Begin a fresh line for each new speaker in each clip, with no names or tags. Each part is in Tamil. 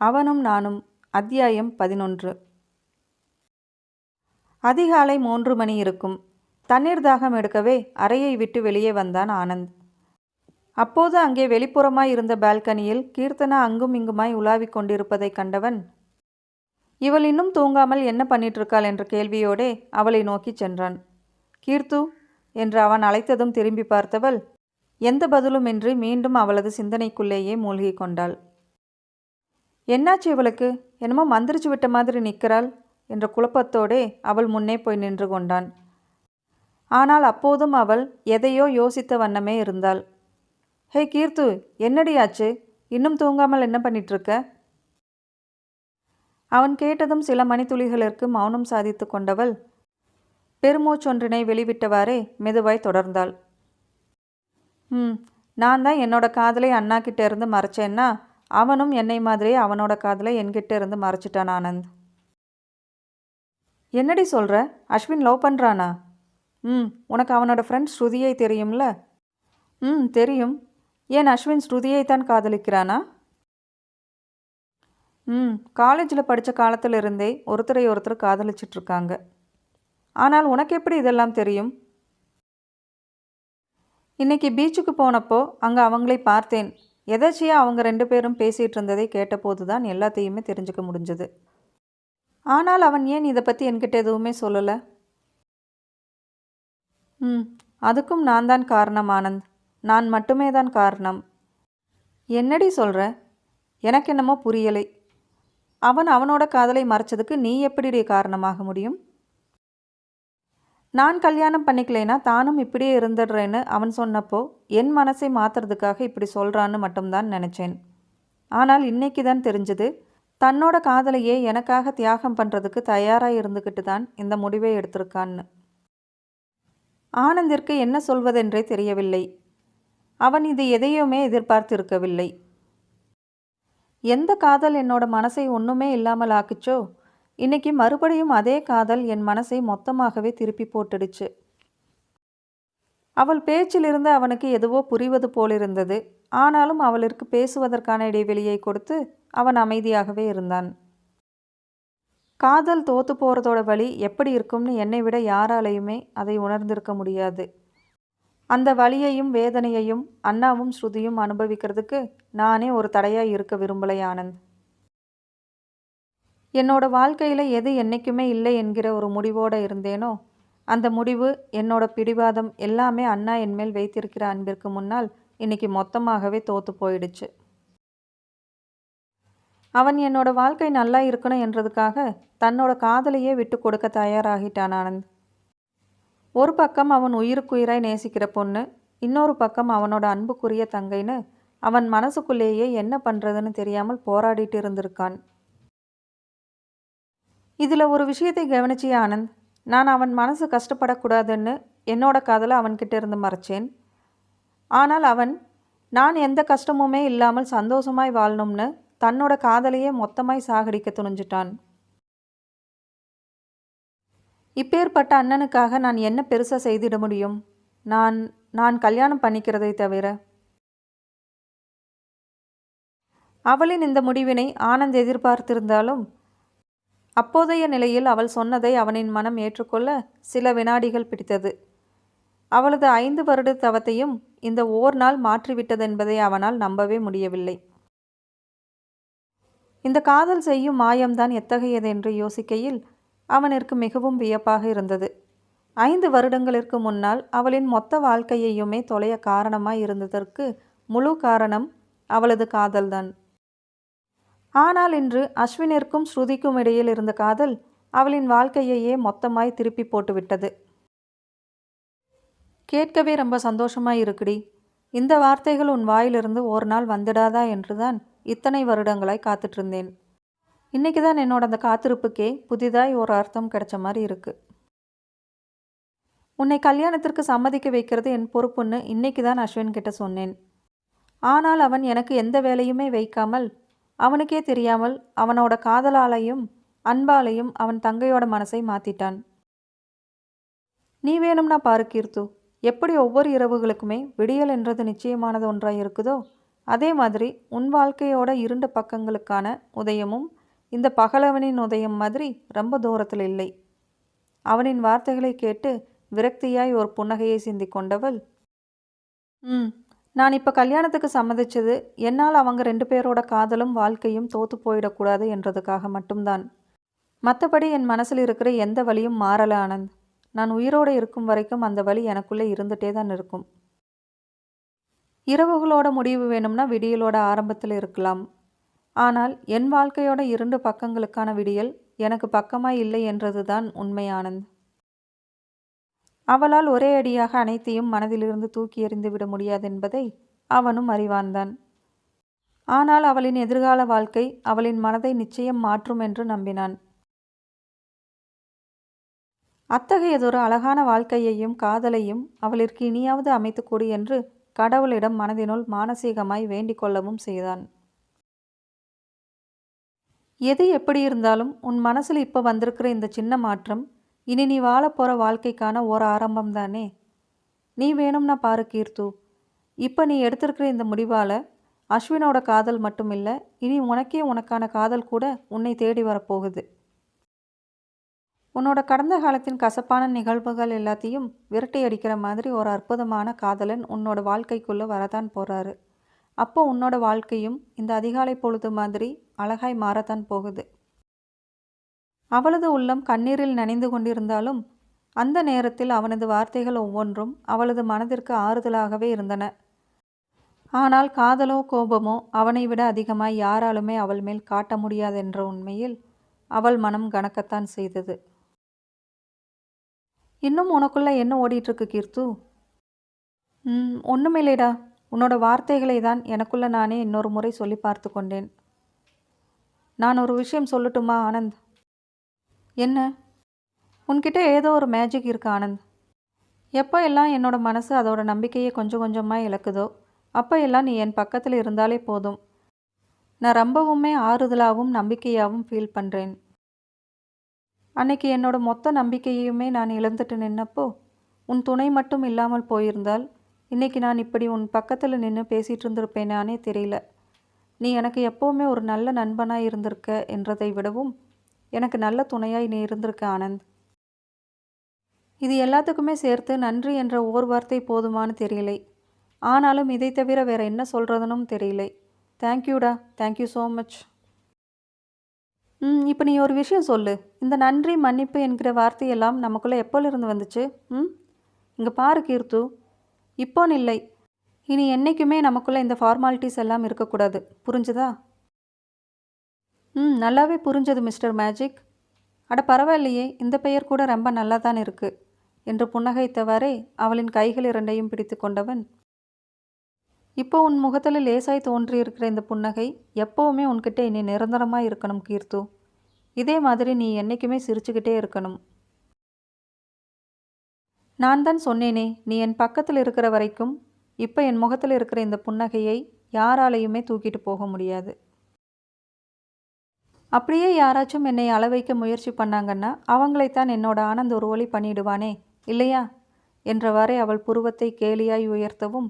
அவனும் நானும் அத்தியாயம் பதினொன்று. அதிகாலை மூன்று மணி இருக்கும். தண்ணீர் தாகம் எடுக்கவே அறையை விட்டு வெளியே வந்தான் ஆனந்த். அப்போது அங்கே வெளிப்புறமாய் இருந்த பால்கனியில் கீர்த்தனா அங்கும் இங்குமாய் உலாவிக் கொண்டிருப்பதைக் கண்டவன் இவள் இன்னும் தூங்காமல் என்ன பண்ணிட்டிருக்காள்? என்ற கேள்வியோடே அவளை நோக்கிச் சென்றான். கீர்த்து என்று அவன் அழைத்ததும் திரும்பி பார்த்தவள் எந்த பதிலுமின்றி மீண்டும் அவளது சிந்தனைக்குள்ளேயே மூழ்கிக் கொண்டாள். என்னாச்சு இவளுக்கு? என்னமோ மந்திரிச்சு விட்ட மாதிரி நிற்கிறாள் என்ற குழப்பத்தோடே அவள் முன்னே போய் நின்று கொண்டான். ஆனால் அப்போதும் அவள் எதையோ யோசித்த வண்ணமே இருந்தாள். ஹே கீர்த்து என்னடியாச்சு இன்னும் தூங்காமல் என்ன பண்ணிட்டு இருக்க அவன் கேட்டதும் சில மணித்துளிகளிற்கு மௌனம் சாதித்து கொண்டவள் பெருமூச்சொன்றினை வெளிவிட்டவாறே மெதுவாய் தொடர்ந்தாள். ம் நான் தான் என்னோட காதலை அண்ணா இருந்து மறைச்சேன்னா அவனும் என்னை மாதிரியே அவனோட காதலை என்கிட்ட இருந்து மறைச்சிட்டான் ஆனந்த். என்னடி சொல்கிற அஸ்வின் லவ் பண்ணுறானா ம் உனக்கு அவனோட ஃப்ரெண்ட் ஸ்ருதியை தெரியும்ல? ம் தெரியும். ஏன் அஸ்வின் ஸ்ருதியை தான் காதலிக்கிறானா? ம் காலேஜில் படித்த காலத்திலிருந்தே ஒருத்தரை ஒருத்தர் காதலிச்சிட்ருக்காங்க. ஆனால் உனக்கு எப்படி இதெல்லாம் தெரியும்? இன்னைக்கு பீச்சுக்கு போனப்போ அங்கே அவங்களை பார்த்தேன். எதாச்சியாக அவங்க ரெண்டு பேரும் பேசிகிட்டு இருந்ததை கேட்டபோது தான் எல்லாத்தையுமே தெரிஞ்சுக்க முடிஞ்சது. ஆனால் அவன் ஏன் இதை பற்றி என்கிட்ட எதுவுமே சொல்லலை? ம் அதுக்கும் நான் தான் காரணம் ஆனந்த். நான் மட்டுமே தான் காரணம். என்னடி சொல்கிற எனக்கு என்னமோ புரியலை. அவன் அவனோட காதலை மறைச்சதுக்கு நீ எப்படிடி காரணமாக முடியும்? நான் கல்யாணம் பண்ணிக்கலைனா தானும் இப்படியே இருந்துடுறேன்னு அவன் சொன்னப்போ என் மனசை மாற்றுறதுக்காக இப்படி சொல்கிறான்னு மட்டும்தான் நினச்சேன். ஆனால் இன்னைக்கு தான் தெரிஞ்சது தன்னோட காதலையே எனக்காக தியாகம் பண்ணுறதுக்கு தயாராக இருந்துக்கிட்டு தான் இந்த முடிவை எடுத்திருக்கான்னு. ஆனந்திற்கு என்ன சொல்வதென்றே தெரியவில்லை. அவன் இது எதையுமே எதிர்பார்த்திருக்கவில்லை. எந்த காதல் என்னோட மனசை ஒன்றுமே இல்லாமல் ஆக்குச்சோ? இன்னைக்கு மறுபடியும் அதே காதல் என் மனசை மொத்தமாகவே திருப்பி போட்டுடுச்சு. அவள் பேச்சிலிருந்து அவனுக்கு எதுவோ புரிவது போலிருந்தது. ஆனாலும் அவளிற்கு பேசுவதற்கான இடைவெளியை கொடுத்து அவன் அமைதியாகவே இருந்தான். காதல் தோத்து போகிறதோட வழி எப்படி இருக்கும்னு என்னை விட யாராலையுமே அதை உணர்ந்திருக்க முடியாது. அந்த வழியையும் வேதனையையும் அண்ணாவும் ஸ்ருதியும் அனுபவிக்கிறதுக்கு நானே ஒரு தடையாக இருக்க விரும்பலை ஆனந்த். என்னோட வாழ்க்கையில் எது என்றைக்குமே இல்லை என்கிற ஒரு முடிவோடு இருந்தேனோ அந்த முடிவு என்னோட பிடிவாதம் எல்லாமே அண்ணா என்மேல் வைத்திருக்கிற அன்பிற்கு முன்னால் இன்னைக்கு மொத்தமாகவே தோத்து போயிடுச்சு. அவன் என்னோட வாழ்க்கை நல்லா இருக்கணும் என்றதுக்காக தன்னோட காதலையே விட்டு கொடுக்க தயாராகிட்டான் ஆனந்த். ஒரு பக்கம் அவன் உயிருக்குயிராய் நேசிக்கிற பொண்ணு இன்னொரு பக்கம் அவனோட அன்புக்குரிய தங்கைன்னு அவன் மனசுக்குள்ளேயே என்ன பண்ணுறதுன்னு தெரியாமல் போராடிட்டு இருந்திருக்கான். இதில் ஒரு விஷயத்தை கவனிச்சிய ஆனந்த்? நான் அவன் மனசு கஷ்டப்படக்கூடாதுன்னு என்னோட காதலை அவன்கிட்ட இருந்து மறைச்சேன். ஆனால் அவன் நான் எந்த கஷ்டமுமே இல்லாமல் சந்தோஷமாய் வாழணும்னு தன்னோட காதலையே மொத்தமாய் சாகடிக்க துணிஞ்சிட்டான். இப்பேற்பட்ட அண்ணனுக்காக நான் என்ன பெருசாக செய்திட முடியும்? நான் நான் கல்யாணம் பண்ணிக்கிறதை தவிர. அவளின் இந்த முடிவினை ஆனந்த் எதிர்பார்த்திருந்தாலும் அப்போதைய நிலையில் அவள் சொன்னதை அவனின் மனம் ஏற்றுக்கொள்ள சில வினாடிகள் பிடித்தது. அவளது ஐந்து வருட தவத்தையும் இந்த ஓர் நாள் மாற்றிவிட்டதென்பதை அவனால் நம்பவே முடியவில்லை. இந்த காதல் செய்யும் மாயம்தான் எத்தகையது என்று யோசிக்கையில் அவனிற்கு மிகவும் வியப்பாக இருந்தது. ஐந்து வருடங்களிற்கு முன்னால் அவளின் மொத்த வாழ்க்கையையுமே தொலைய காரணமாய் இருந்ததற்கு முழு காரணம் அவளது காதல்தான். ஆனால் இன்று அஸ்வினிற்கும் ஸ்ருதிக்கும் இடையில் இருந்த காதல் அவளின் வாழ்க்கையையே மொத்தமாய் திருப்பி போட்டுவிட்டது. கேட்கவே ரொம்ப சந்தோஷமாய் இருக்குடி. இந்த வார்த்தைகள் உன் வாயிலிருந்து ஒரு நாள் வந்துடாதா என்றுதான் இத்தனை வருடங்களாய் காத்துட்ருந்தேன் இன்றைக்கி தான் என்னோட அந்த காத்திருப்புக்கே புதிதாய் ஒரு அர்த்தம் கிடைச்ச மாதிரி இருக்குது உன்னை கல்யாணத்திற்கு சம்மதிக்க வைக்கிறது என் பொறுப்புன்னு இன்னைக்கு தான் அஸ்வின் கிட்ட சொன்னேன். ஆனால் அவன் எனக்கு எந்த வேலையுமே வைக்காமல் அவனுக்கே தெரியாமல் அவனோட காதலாலையும் அன்பாலையும் அவன் தங்கையோட மனசை மாற்றிட்டான் நீ வேணும்னா பாரு கீர்த்து எப்படி ஒவ்வொரு இரவுகளுக்குமே விடியல் என்றது நிச்சயமானது ஒன்றாக இருக்குதோ அதே மாதிரி உன் வாழ்க்கையோட இருண்ட பக்கங்களுக்கான உதயமும் இந்த பகலவனின் உதயம் மாதிரி ரொம்ப தூரத்தில் இல்லை அவனின் வார்த்தைகளை கேட்டு விரக்தியாய் ஒரு புன்னகையை சிந்திக் கொண்டவள் ம் நான் இப்போ கல்யாணத்துக்கு சம்மதிச்சது என்னால் அவங்க ரெண்டு பேரோட காதலும் வாழ்க்கையும் தோத்து போயிடக்கூடாது என்றதுக்காக மட்டும்தான். மற்றபடி என் மனசில் இருக்கிற எந்த வழியும் மாறல ஆனந்த். நான் உயிரோடு இருக்கும் வரைக்கும் அந்த வழி எனக்குள்ளே இருந்துகிட்டே தான் இருக்கும். இரவுகளோட முடிவு வேணும்னா விடியலோட ஆரம்பத்தில் இருக்கலாம். ஆனால் என் வாழ்க்கையோட இரண்டு பக்கங்களுக்கான விடியல் எனக்கு பக்கமாய் இல்லை என்றது தான் உண்மை ஆனந்த். அவளால் ஒரே அடியாக அனைத்தையும் மனதிலிருந்து தூக்கி எறிந்து விட முடியாதென்பதை அவனும் அறிவான்தான். ஆனால் அவளின் எதிர்கால வாழ்க்கை அவளின் மனதை நிச்சயம் மாற்றும் என்று நம்பினான். அத்தகையதொரு அழகான வாழ்க்கையையும் காதலையும் அவளிற்கு இனியாவது அமைத்துக்கொடு என்று கடவுளிடம் மனதினுள் மானசீகமாய் வேண்டிக் கொள்ளவும் செய்தான். எது எப்படி இருந்தாலும் உன் மனசில் இப்போ வந்திருக்கிற இந்த சின்ன மாற்றம் இனி நீ வாழப்போகிற வாழ்க்கைக்கான ஒரு ஆரம்பம் தானே? நீ வேணும்னா பாரு கீர்த்து. இப்போ நீ எடுத்திருக்கிற இந்த முடிவால் அஸ்வினோட காதல் மட்டும் இல்லை இனி உனக்கே உனக்கான காதல் கூட உன்னை தேடி வரப்போகுது. உன்னோட கடந்த காலத்தின் கசப்பான நிகழ்வுகள் எல்லாத்தையும் விரட்டி அடிக்கிற மாதிரி ஒரு அற்புதமான காதலன் உன்னோட வாழ்க்கைக்குள்ளே வரதான் போகிறாரு அப்போ உன்னோட வாழ்க்கையும் இந்த அதிகாலை பொழுது மாதிரி அழகாய் மாறத்தான் போகுது. அவளது உள்ளம் கண்ணீரில் நனைந்து கொண்டிருந்தாலும் அந்த நேரத்தில் அவனது வார்த்தைகள் ஒவ்வொன்றும் அவளது மனதிற்கு ஆறுதலாகவே இருந்தன. ஆனால் காதலோ கோபமோ அவனை விட அதிகமாய் யாராலுமே அவள் மேல் காட்ட முடியாதென்ற உண்மையில் அவள் மனம் கணக்கத்தான் செய்தது. இன்னும் உனக்குள்ளே என்ன ஓடிட்டுருக்கு கீர்த்து? ம் ஒன்றுமில்லைடா உன்னோட வார்த்தைகளை தான் எனக்குள்ள நானே இன்னொரு முறை சொல்லி பார்த்து கொண்டேன். நான் ஒரு விஷயம் சொல்லட்டுமா ஆனந்த்? என்ன? உன்கிட்ட ஏதோ ஒரு மேஜிக் இருக்கு ஆனந்த். எப்போ எல்லாம் என்னோட மனசு அதோட நம்பிக்கையை கொஞ்சம் கொஞ்சமாக இழக்குதோ அப்போ எல்லாம் நீ என் பக்கத்தில் இருந்தாலே போதும். நான் ரொம்பவுமே ஆறுதலாகவும் நம்பிக்கையாகவும் ஃபீல் பண்ணுறேன் அன்னைக்கு என்னோட மொத்த நம்பிக்கையுமே நான் இழந்துட்டு நின்னப்போ உன் துணை மட்டும் இல்லாமல் போயிருந்தால் இன்னைக்கு நான் இப்படி உன் பக்கத்தில் நின்று பேசிகிட்டு இருந்திருப்பேனானே தெரியல. நீ எனக்கு எப்போவுமே ஒரு நல்ல நண்பனாக இருந்திருக்க என்றதை விடவும் எனக்கு நல்ல துணையாய் நீ இருந்திருக்க ஆனந்த். இது எல்லாத்துக்குமே சேர்த்து நன்றி என்ற ஓர் வார்த்தை போதுமானு தெரியலை. ஆனாலும் இதை தவிர வேற என்ன சொல்கிறதுனும் தெரியலை. தேங்க்யூடா தேங்க்யூ ஸோ மச் ம் இப்போ நீ ஒரு விஷயம் சொல்லு. இந்த நன்றி மன்னிப்பு என்கிற வார்த்தையெல்லாம் நமக்குள்ளே எப்போலிருந்து வந்துச்சு? ம்? இங்கே பாரு கீர்த்து. இப்போன்னு இல்லை. இனி என்றைக்குமே நமக்குள்ளே இந்த ஃபார்மாலிட்டிஸ் எல்லாம் இருக்கக்கூடாது. புரிஞ்சுதா? ம் நல்லாவே புரிஞ்சது மிஸ்டர் மேஜிக். அட பரவாயில்லையே இந்த பெயர் கூட ரொம்ப நல்லா தான் இருக்கு என்று புன்னகைத்தவாறே அவளின் கைகள் இரண்டையும் பிடித்து கொண்டவன். இப்போ உன் முகத்தில் லேசாய் தோன்றியிருக்கிற இந்த புன்னகை எப்போவுமே உன்கிட்ட இனி நிரந்தரமாக இருக்கணும் கீர்த்து. இதே மாதிரி நீ என்றைக்குமே சிரிச்சுக்கிட்டே இருக்கணும். நான் தான் சொன்னேனே நீ என் பக்கத்தில் இருக்கிற வரைக்கும் இப்போ என் முகத்தில் இருக்கிற இந்த புன்னகையை யாராலையுமே தூக்கிட்டு போக முடியாது. அப்படியே யாராச்சும் என்னை அளவைக்க முயற்சி பண்ணாங்கன்னா அவங்களைத்தான் என்னோட ஆனந்த ஒரு ஒளி பண்ணிடுவானே இல்லையா? என்றவாறே அவள் புருவத்தை கேலியாய் உயர்த்தவும்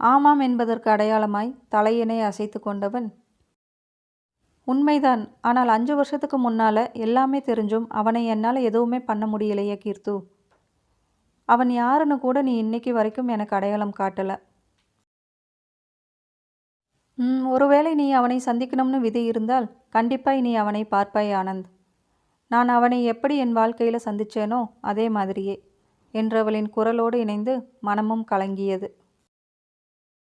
ஆமாம் என்பதற்கு அடையாளமாய் தலையினை அசைத்து கொண்டவன். உண்மைதான். ஆனால் அஞ்சு வருஷத்துக்கு முன்னால் எல்லாமே தெரிஞ்சும் அவனை என்னால் எதுவுமே பண்ண முடியலையே கீர்த்து. அவன் யாருன்னு கூட நீ இன்னைக்கு வரைக்கும் எனக்கு அடையாளம் காட்டலை. ஒருவேளை நீ அவனை சந்திக்கணும்னு விதி இருந்தால் கண்டிப்பாக நீ அவனை பார்ப்பாய் ஆனந்த். நான் அவனை எப்படி என் வாழ்க்கையில் சந்தித்தேனோ அதே மாதிரியே என்றவளின் குரலோடு இணைந்து மனமும் கலங்கியது.